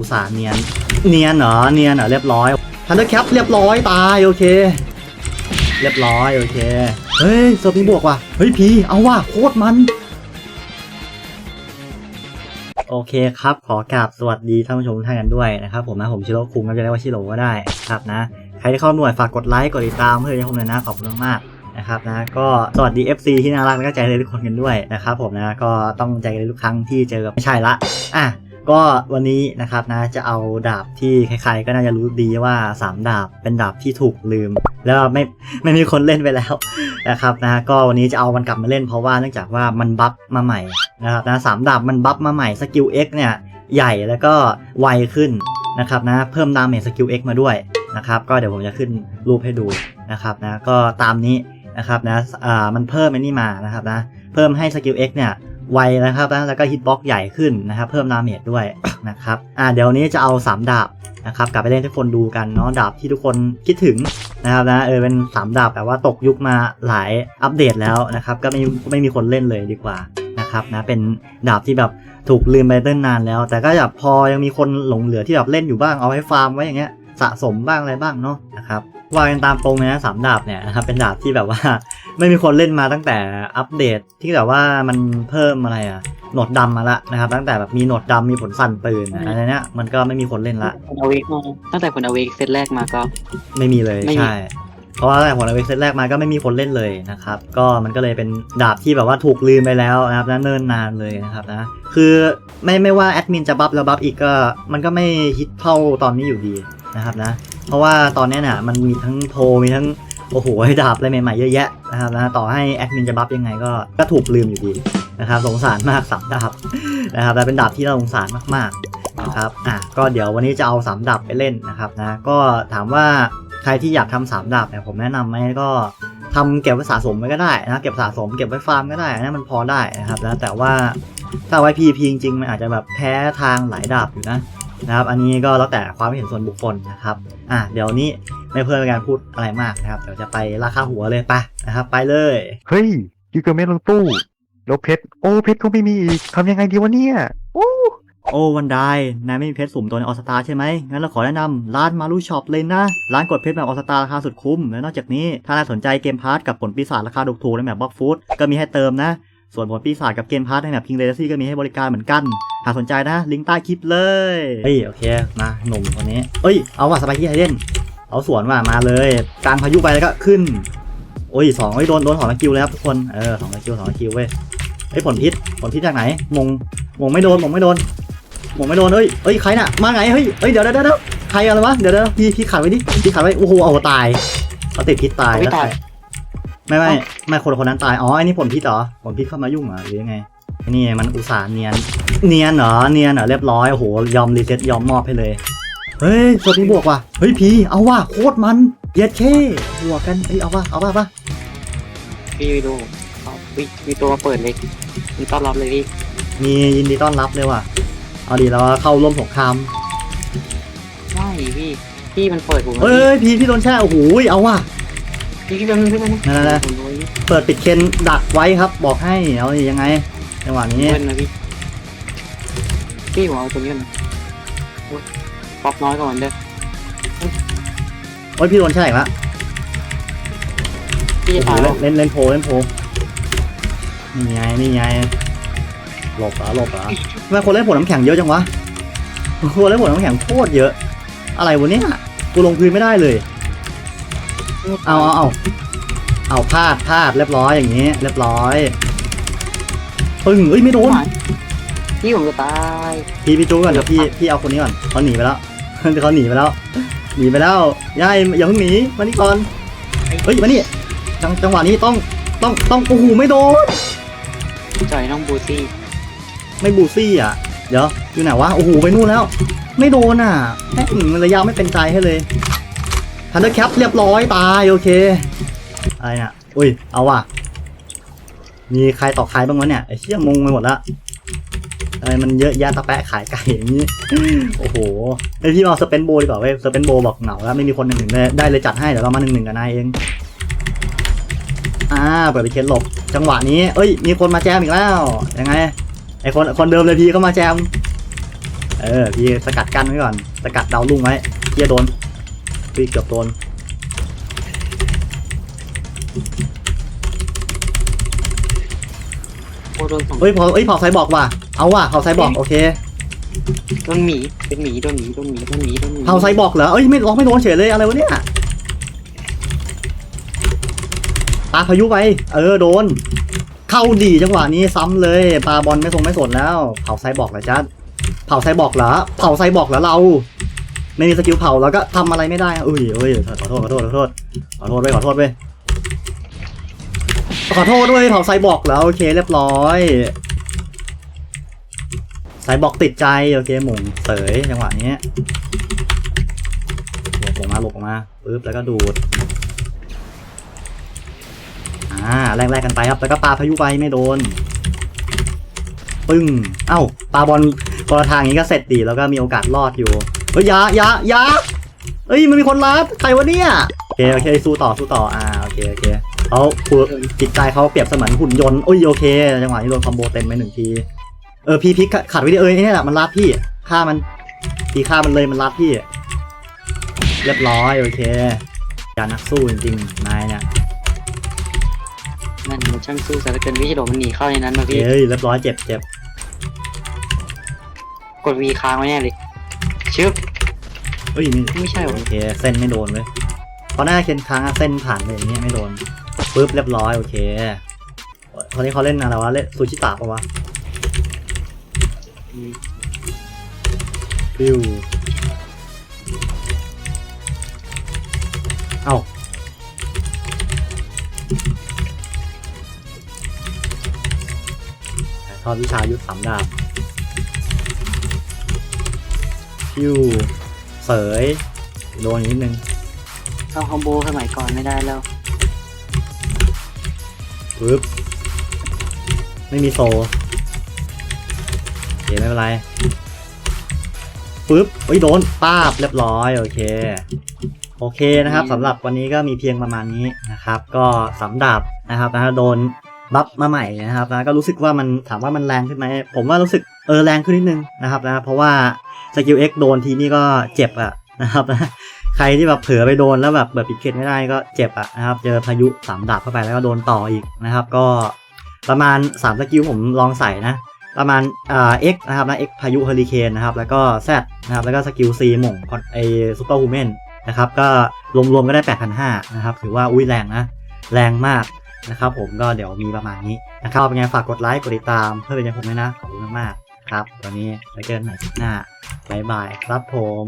อุตส่าห์เนียน เนียนเหรอ เนียนเหรอเรียบร้อยทันเดอร์แคปเรียบร้อยตายโอเค เรียบร้อยโอเค เฮ้ยเซอร์พีบวกว่ะ เฮ้ยพีเอาว่ะโคตรมันโอเคครับ ขอกราบสวัสดีท่านผู้ชมทุกท่านกันด้วยนะครับผมนะผมชิโร่คุงก็จะเรียกว่าชิโร่ก็ได้ครับนะ ใครที่เข้าหน่วยฝากกดไลค์กดติดตามเพื่อจะชมเลยนะขอบคุณมากนะครับนะก็สวัสดี FC ที่น่ารักและก็ใจเลยทุกคนกันด้วยนะครับผมนะก็ต้องใจเลยทุกครั้งที่เจอกับไม่ใช่ละอะ ก็วันนี้นะครับนะจะเอาดาบที่ใครๆก็น่าจะรู้ดีว่าสามดาบเป็นดาบที่ถูกลืม แล้วไม่ไม่มีคนเล่นไปแล้วนะครับนะก็วันนี้จะเอามันกลับมาเล่นเพราะว่าเนื่องจากว่ามันบัฟมาใหม่นะครับนะสามดาบมันบัฟมาใหม่สกิล X เนี่ยใหญ่แล้วก็ไวขึ้นนะครับนะเพิ่มดาเมจสกิล X มาด้วยนะครับก็เดี๋ยวผมจะขึ้นรูปให้ดูนะครับนะก็ตามนี้นะครับนะอ่ามันเพิ่มไอ้นี่มานะครับนะเพิ่มให้สกิล X เนี่ย ไวนะครับนะแล้วก็ฮิตบ็อกใหญ่ขึ้นนะครับ เพิ่มดาเมจด้วยนะครับอ่าเดี๋ยวนี้จะเอาสามดาบนะครับกลับไปเล่นให้ทุกคนดูกันเนาะดาบที่ทุกคนคิดถึงนะครับนะเออเป็นสามดาบแต่ว่าตกยุคมาหลายอัปเดตแล้วนะครับ ก็ไม่ไม่มีคนเล่นเลยดีกว่านะครับนะเป็นดาบที่แบบถูกลืมไปเต้นนานแล้ว แต่ก็แบบพอยังมีคนหลงเหลือที่แบบเล่นอยู่บ้างเอาไว้ฟาร์มไว้อย่างเงี้ยสะสมบ้างอะไรบ้างเนาะนะครับ ว่ากันตามตรงเลยนะสามดาบเนี่ยนะครับเป็นดาบที่แบบว่า ไม่มีคนเล่นมาตั้งแต่อัปเดตที่แบบว่ามันเพิ่มอะไรอะหนวดดำมาละนะครับ ตั้งแต่แบบมีหนวดดำมีผลสั่นปืนอะอะไรเนี้ยมันก็ไม่มีคนเล่นละคุณเอาเวกมาตั้งแต่คุณเอาเวกเซตแรกมาก็ ไม่มีเลยไม่มี ใช่เพราะว่าตั้งแต่ผลเวกเซตแรกมาก็ไม่มีคนเล่นเลยนะครับ ก็มันก็เลยเป็นดาบที่แบบว่าถูกลืมไปแล้วนะครับนะเนิ่นนานเลยนะครับนะคือไม่ไม่ว่าแอดมินจะบัฟแล้วบัฟอีกก็ มันก็ไม่ฮิตเท่าตอนนี้อยู่ดีนะครับนะ เพราะว่าตอนนี้น่ะมันมีทั้งโพลมีทั้งโอ้โหดาบอะไรใหม่ๆเยอะแยะนะครับนะต่อให้แอดมินจะบัฟยังไงก็ก็ถูกลืมอยู่ดีนะครับสงสารมากสามดาบนะครับแต่เป็นดาบที่เราสงสารมากๆนะครับอะก็เดี๋ยววันนี้จะเอาสามดาบไปเล่นนะครับนะก็ถามว่าใครที่อยากทำสามดาบเนี่ยผมแนะนำไหมก็ทำเก็บไว้สะสมไว้ก็ได้นะเก็บสะสมเก็บไว้ฟาร์มก็ได้นะมันพอได้นะครับนะแต่ว่าถ้าไว้พีพีจริงๆมันอาจจะแบบแพ้ทางหลายดาบอยู่นะ นะครับ อันนี้ก็แล้วแต่ความเห็นส่วนบุคคลนะครับ อะเดี๋ยวนี้ไม่เพื่อเป็นการพูดอะไรมากนะครับ เดี๋ยวจะไปราคาหัวเลยไปนะครับ ไปเลย เฮ้ยยูเกอร์เมนลงตู้แล้วเพชรโอ้เพชรก็ไม่มีอีกทำยังไงดีวะเนี่ยโอ้โอ้วันไดนายไม่มีเพชรสุ่มตัวในออสตาใช่ไหมงั้นเราขอแนะนำร้านมารูช็อปเลยนะ ร้านกดเพชรแบบออสตาราคาสุดคุ้ม และนอกจากนี้ ถ้านายสนใจเกมพาร์ทกับผลปีศาจราคาถูกๆในแบบบล็อกฟูดก็มีให้เติมนะ ส่วนผลปีศาจกับเกมพาร์ทในแบบพิงเลซี่ก็มีให้บริการเหมือนกัน หากสนใจนะ ลิงก์ใต้คลิปเลย เฮ้ย โอเค มาหนุ่มคนนี้ เอ้ย เอาว่ะสไปกี้ไฮเดนเอาสวนว่ะมาเลยกลางพายุไปแล้วก็ขึ้น โอ้ยสองเอ้ยโดนโดนสองสกิลเลยครับทุกคน เออสองสกิลสองสกิลเว้ยเฮ้ยผลพิษผลพิษจากไหนมงมงไม่โดนมงไม่โดนมงไม่โดนเฮ้ยเฮ้ยใครน่ะมาไงเฮ้ยเฮ้ยเดี๋ยวเดี๋ยวเดี๋ยวใครอะไรวะเดี๋ยวเดี๋ยวพี่พี่ขัดไว้ดิพี่ขัดไว้โอ้โหเอาตายเขาติดพิษตายไม่แล้วตายไม่ไม่ไม่คนคนนั้นตายอ๋ออันนี้ผลพิษเหรอผลพิษเข้ามายุ่งเหรอหรือยังไง นี่มันอุตส่าห์เนียน เนียนเหรอ เนียนเหรอเรียบร้อย โอ้โห ยอมรีเซ็ตยอมมอบให้เลย เฮ้ยสวัสดีบวกว่ะ เฮ้ยพีเอาว่ะโคตรมันเย็ดเคบวกกัน เฮ้ยเอาว่ะเอาว่ะเอาว่ะพี่ไปดูเอาวิมีตัวมาเปิดเลยมีต้อนรับเลยพี่ มียินดีต้อนรับเลยว่ะ เอาดีแล้วเข้าร่วมสงครามไม่พี่ พี่มันเปิดผมเฮ้ยพีพี่โดนแช่โอ้โหเอาว่ะพี่พี่เป็นพี่เป็นนั่นๆๆผมดูนี่เปิดปิดเคนดักไว้ครับ บอกให้เอาดิยังไง จังหวะนี้เล่นนะพี่พี่ผมเอาตัวนี้ก่อนนะโอ๊ยป๊อปน้อยก่อนเด้อโอ้ยพี่โดนแช่อีกละพี่จะโอ้โหตายแล้วเล่นเล่นโพลเล่นโพลนี่ไงนี่ไงหลบเหรอหลบเหรอทำไมคนเล่นผลน้ำแข็งเยอะจังวะคนเล่นผลน้ำแข็งโคตรเยอะ อะไรวะเนี่ยกูลงพื้นไม่ได้เลย เอาเอาเอาเอาพลาดพลาดเรียบร้อยอย่างนี้ เรียบร้อย ปึ้งเอ้ยไม่โดนพี่ผมจะตายพี่พี่จูก่อนเดี๋ยวพี่พี่เอาคนนี้ก่อนเขาหนีไปแล้วเขาหนีไปแล้วหนีไปแล้วย่ายอย่าเพิ่งหนีมานี่ก่อนเฮ้ยมานี่จังจังหวะนี้ต้องต้องต้องโอ้โหไม่โดนจ่อยน้องบูซี่ไม่บูซี่อะเดี๋ยวอยู่ไหนวะโอ้โหไปนู่นแล้ว ไม่โดนอะแม่งระยะไม่เป็นใจให้เลยทันเดอร์แคปเรียบร้อยตายโอเคอะไรน่ะอุ้ยเอาว่ะ มีใครต่อใครบ้างวะเนี่ยไอ้เชี่ยงงไปหมดละอะไรมันเยอะแยะตะแปะขายไก่อย่างนี้ โอ้โหไอพี่เอาสเปนโบดีกว่าเว้ยสเปนโบบอกเหงาแล้วไม่มีคนหนึ่งหนึ่งได้เลยจัดให้เดี๋ยวเรามาหนึ่งหนึ่งกับนายเอง อ่าเปิดไปเคสหลบ จังหวะนี้ เอ้ย มีคนมาแจมอีกแล้วยังไง ไอคนคนเดิมเลยพี่ก็มาแจม เออพี่สกัดกั้นไว้ก่อน สกัดดาวลุ่งไว้เฮียโดนพี่เกือบโดน โอ้โดนสองเฮ้ยพอเอ้ยเผาไซบอกว่ะเอาว่ะเผาไซบอกโอเคโดนหมีเป็นหมีโดนหมีโดนหมีโดนหมีโดนหมีเผาไซบอกเหรอเอ้ยไม่ล็อกไม่โดนเฉยเลยอะไรวะเนี่ยปาพายุไปเออโดน เข้าดีจังหวะนี้ซ้ำเลยปาบอลไม่ทรงไม่สนแล้ว เผาไซบอกเหรอจ๊ะเผาไซบอกเหรอเผาไซบอกเหรอเราไม่มีสกิลเผาแล้วก็ทำอะไรไม่ได้อะอุ้ยเอ้ยขอโทษขอโทษขอโทษขอโทษไปขอโทษไป ขอโทษด้วยเผาไซบอกแล้วโอเคเรียบร้อยไซบอกติดใจโอเคหมุนเสยจังหวะนี้หลบออกมาหลบออกมาปึ๊บแล้วก็ดูดอ่าแลกๆกันไปครับแล้วก็ปลาพายุไปไม่โดนปึ้งเอ้าปลาบอลคนละทางนี้ก็เสร็จดีแล้วก็มีโอกาสรอดอยู่เฮ้ยยายายาเฮ้ยมันมีคนรับใครวะเนี่ยโอเคโอเคสู้ต่อสู้ต่ออ่าโอเคโอเค เขาคือจิตใจเขาเปรียบเสมือนหุ่นยนต์โอ้ยโอเคจังหวะนี้โดนคอมโบเต็มไปหนึ่งที เออพี่พิกขัดไว้ดิเอ้ยนี่แหละมันรับพี่ฆ่ามันพี่ฆ่ามันเลยมันรับพี่เรียบร้อยโอเคอย่านักสู้จริงๆนายเนี่ยนั่นมันช่างสู้ซะเหลือเกินวิชิโดมันหนีเข้าในนั้นมาพี่เฮ้ยเรียบร้อยเจ็บเจ็บกดวีค้างไว้แน่เลยชึบเฮ้ยมีไม่ใช่หรอโอเคเส้นไม่โดนเลยเพราะหน้าเคนค้างอะเส้นผ่านไปอย่างเงี้ยไม่โดน ปุ๊บเรียบร้อยโอเคตอนนี้เขาเล่นอะไรวะเล่นซูชิตะปะวะอืมฟิวเอ้าถ่ายทอดวิชายุทธสามดาบฟิวเสยโดนอีกนิดนึงเข้าคอมโบสมัยก่อนไม่ได้แล้ว ปึ๊บไม่มีโซโอเคไม่เป็นไรปึ๊บเฮ้ยโดนป้าบเรียบร้อยโอเค โอเคนะครับสำหรับวันนี้ก็มีเพียงประมาณนี้นะครับ ก็สำดับนะครับนะโดนบัฟมาใหม่นะครับนะก็รู้สึกว่ามันถามว่ามันแรงขึ้นไหมผมว่ารู้สึกเออแรงขึ้นนิดนึงนะครับนะเพราะว่าสกิล X โดนทีนี่ก็เจ็บอะนะครับนะ ครที่แบบเผลอไปโดนแล้วแบบเบิดปิดเกตไม่ได้ก็เจ็บอะนะครับ เจอพายุสามดาบเข้าไปแล้วก็โดนต่ออีกนะครับ ก็ประมาณ3สกิลผมลองใส่นะ ประมาณอ่า X นะครับนะ X พายุเฮอริเคนนะครับ แล้วก็ Z นะครับ แล้วก็สกิล C หม่งไอซูเปอร์ฮูแมนนะครับ ก็รวมๆก็ได้ 8,500นะครับ ถือว่าอุ้ยแรงนะ แรงมากนะครับผมก็เดี๋ยวมีประมาณนี้นะครับเป็นไงฝากกดไลค์กดติดตามเพื่อเป็นยังผมด้วยนะขอบคุณมากๆครับวันนี้ไว้เจอกันใหม่คลิปหน้าบายบายครับผม